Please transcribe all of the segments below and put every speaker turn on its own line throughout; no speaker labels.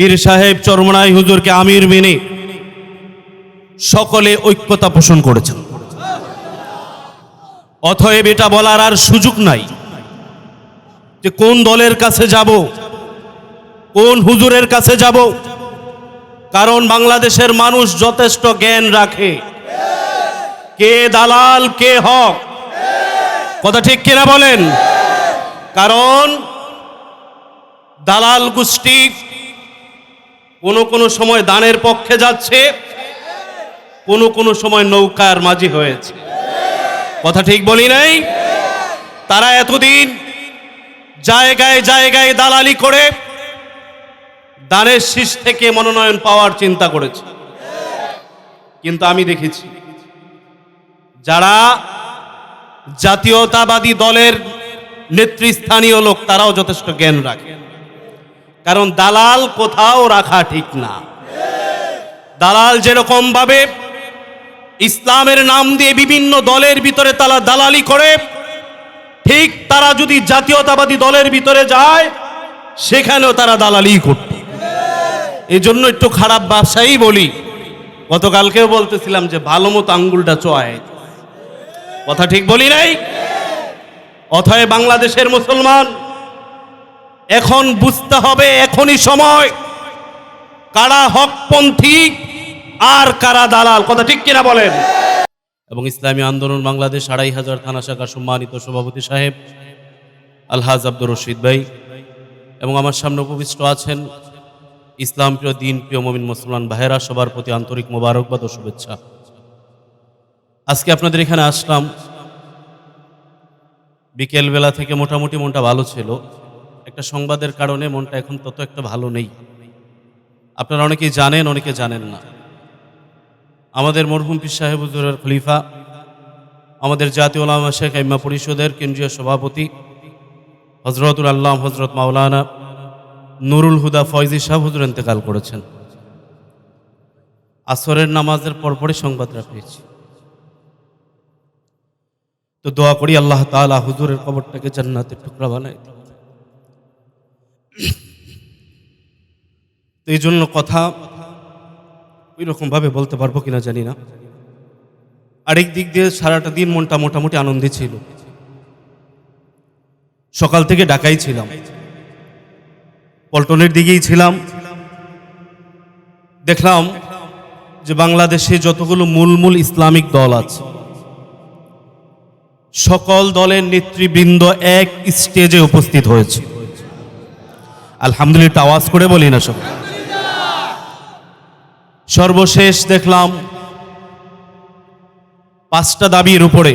পীর সাহেব চরমনাই হুজুরকে আমির মেনে সকলে ঐক্যতা পোষণ করেছেন। অথয়েব এটা বলার আর সুযোগ নাই যে কোন দলের কাছে যাব, কোন হুজুরের কাছে যাব, কারণ বাংলাদেশের মানুষ যথেষ্ট জ্ঞান রাখে। কে দালাল, কে হক? কথা ঠিক কিনা বলেন? কারণ দালাল গোষ্ঠী কোনো কোনো সময় দানের পক্ষে যাচ্ছে, কোনো কোনো সময় নৌকার মাঝি হয়েছে। কথা ঠিক বলি নাই? তারা এতদিন জায়গায় জায়গায় দালালি করে দানের শীষ থেকে মনোনয়ন পাওয়ার চিন্তা করেছে। কিন্তু আমি দেখেছি, যারা জাতীয়তাবাদী দলের নেতৃস্থানীয় লোক, তারাও যথেষ্ট জ্ঞান রাখে। কারণ দালাল কোথাও রাখা ঠিক না। দালাল যেরকম ভাবে ইসলামের নাম দিয়ে বিভিন্ন দলের ভিতরে তারা দালালি করে, ঠিক তারা যদি জাতীয়তাবাদী দলের ভিতরে যায়, সেখানেও তারা দালালি করত। এই জন্য একটু খারাপ ব্যবসায়ী বলি। গতকালকেও বলতেছিলাম যে ভালো মতো আঙ্গুলটা চয় কথা ঠিক বলি নাই? অথয় বাংলাদেশের মুসলমান এখন বুঝতে হবে, এখনই সময়। কারা হকপন্থী আর কারা দালাল, কথা ঠিক কিনা বলেন? এবং ইসলামী আন্দোলন বাংলাদেশ আড়াই হাজার থানা শাখার সম্মানিত সভাপতি সাহেব আলহাজ আব্দুর রশিদ ভাই এবং আমার সামনে উপবিষ্ট আছেন ইসলাম প্রিয় দিন প্রিয় মমিন মুসলমান ভাইয়েরা, সবার প্রতি আন্তরিক মোবারকবাদ ও শুভেচ্ছা। আজকে আপনাদের এখানে আসলাম। বিকেলবেলা থেকে মোটামুটি মনটা ভালো ছিল। একটা সংবাদের কারণে মনটা এখন তত একটা ভালো নেই। আপনারা অনেকেই জানেন, অনেকে জানেন না। আমাদের মরহুম পীর সাহেব হুজুরের খলিফা, আমাদের জাতীয় ওলামা শেখ ইম্মা পরিষদের কেন্দ্রীয় সভাপতি হজরতুল আল্লাহ হজরত মাওলানা নুরুল হুদা ফয়জি শাহ হুজুর ইন্তেকাল করেছেন। আসরের নামাজের পরপরই সংবাদটা পেয়েছি। তো দোয়া করি আল্লাহ তাআলা হুজুরের কবরটাকে জান্নাতের টুকরা বানাই। এই জন্য কথা ওই রকম ভাবে বলতে পারব কিনা জানি না। আরেক দিক দিয়ে সারাটা দিন মনটা মোটামুটি আনন্দে ছিল। সকাল থেকে ঢাকাই ছিলাম। পল্টনের দিকেই ছিলাম। দেখলাম যে বাংলাদেশে যতগুলো মূল মূল ইসলামিক দল আছে, সকল দলের নেতৃবৃন্দ এক স্টেজে উপস্থিত হয়েছে। আলহামদুলিল্লাহ আওয়াজ করে বলি না সব। সর্বশেষ দেখলাম, পাঁচটা দাবির উপরে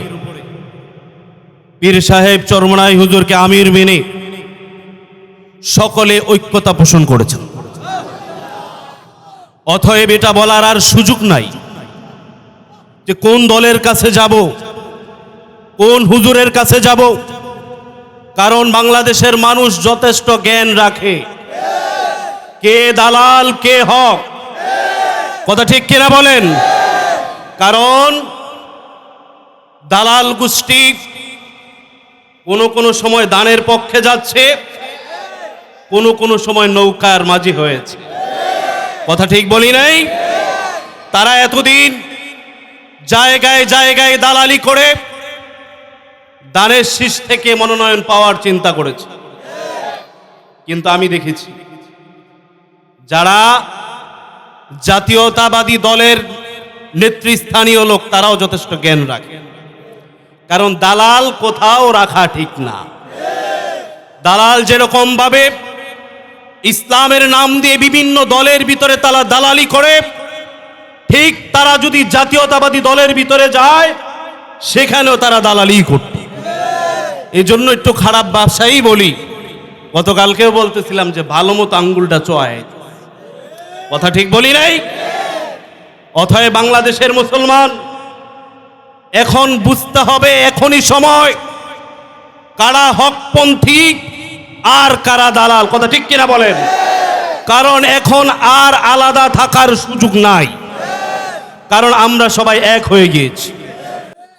পীর সাহেব চরমনাই হুজুরকে আমির মেনে সকলে ঐক্যতা পোষণ করেছেন। অথয়েব এটা বলার আর সুযোগ নাই যে কোন দলের কাছে যাব, কোন হুজুরের কাছে যাব কারণ বাংলাদেশের মানুষ যথেষ্ট জ্ঞান রাখে। কে দালাল, কে হক? কথা ঠিক কিনা বলেন? কারণ দালাল গোষ্ঠী কোনো কোনো সময় দানের পক্ষে যাচ্ছে, কোনো কোনো সময় নৌকার মাঝি হয়েছে। কথা ঠিক বলি নাই? তারা এতদিন জায়গায় জায়গায় দালালি করে দানের শীষ থেকে মনোনয়ন পাওয়ার চিন্তা করেছে। কিন্তু আমি দেখেছি, যারা জাতীয়তাবাদী দলের নেতৃস্থানীয় লোক, তারাও যথেষ্ট জ্ঞান রাখে। কারণ দালাল কোথাও রাখা ঠিক না। দালাল যেরকম ভাবে ইসলামের নাম দিয়ে বিভিন্ন দলের ভিতরে তারা দালালি করে, ঠিক তারা যদি জাতীয়তাবাদী দলের ভিতরে যায়, সেখানেও তারা দালালি করত। এই জন্য একটু খারাপ ব্যবসায়ী বলি। গতকালকেও বলতেছিলাম যে ভালো মতো আঙ্গুলটা চয় কথা ঠিক বলি নাই? অথয় বাংলাদেশের মুসলমান, এখন বুঝতে হবে এখনই সময় কারা হকপন্থী আর কারা দালাল। কথা ঠিক কিনা বলেন? কারণ এখন আর আলাদা থাকার সুযোগ নাই। কারণ আমরা সবাই এক হয়ে গিয়েছি।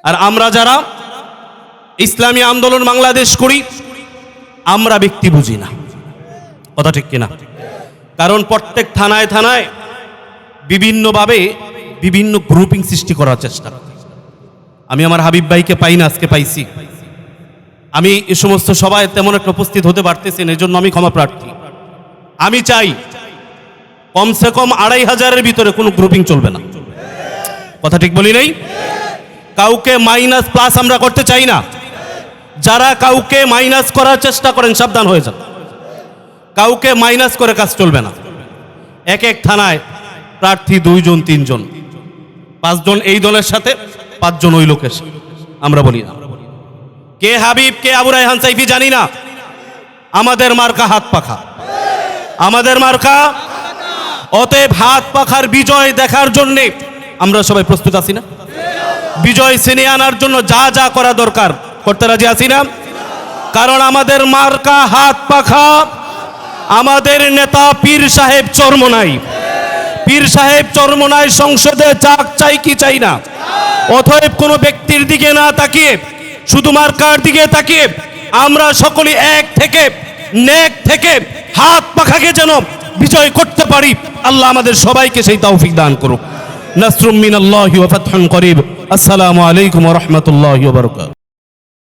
আর আমরা যারা ইসলামী আন্দোলন বাংলাদেশ করি, আমরা ব্যক্তি বুঝি না। কথা ঠিক কিনা? কারণ প্রত্যেক থানায় থানায় বিভিন্নভাবে বিভিন্ন গ্রুপিং সৃষ্টি করার চেষ্টা। আমি আমার হাবিব ভাইকে পাই না, আজকে পাইছি। আমি এ সমস্ত সবাই তেমন একটা উপস্থিত হতে পারতেছি না, এজন্য আমি ক্ষমা প্রার্থী। আমি চাই কমসে কম আড়াই হাজারের ভিতরে কোনো গ্রুপিং চলবে না। কথা ঠিক বলি নাই? কাউকে মাইনাস প্লাস আমরা করতে চাই না। যারা কাউকে মাইনাস করার চেষ্টা করেন, সাবধান হয়ে যান। কাউকে মাইনাস করে কাজ চলবে না। এক এক থানায় প্রার্থী দুইজন, তিনজন। পাঁচজন এই দলের সাথে, পাঁচজন ওই লোকের। আমরা বলি না। কে হাবিব, কে আবু রায়হান সাইফি জানি না। আমাদের মার্কা হাত পাখা। আমাদের মার্কা অতএব হাত পাখার বিজয় দেখার জন্যে আমরা সবাই প্রস্তুত আছি না? বিজয় সিনে আনার জন্য যা যা করা দরকার করতে রাজি আছি না? কারণ আমাদের মার্কা হাত পাখা, আমাদের নেতা পীর সাহেব চর্মনাই পীর সাহেব চর্মনাই সংসদে চাক চাই কি চাই না। অতএব কোনো ব্যক্তির দিকে না তাকিয়ে, শুধু মার্কার দিকে তাকিয়ে, আমরা সকলে এক থেকে, নেক থেকে হাত পাখাকে যেন বিজয় করতে পারি, আল্লাহ আমাদের সবাইকে সেই তৌফিক দান করুক। নাসরুম মিনাল্লাহি ওয়া ফাতহুন করিব। আসসালামু আলাইকুম ওয়া রাহমাতুল্লাহি ওয়া বারাকাতুহু।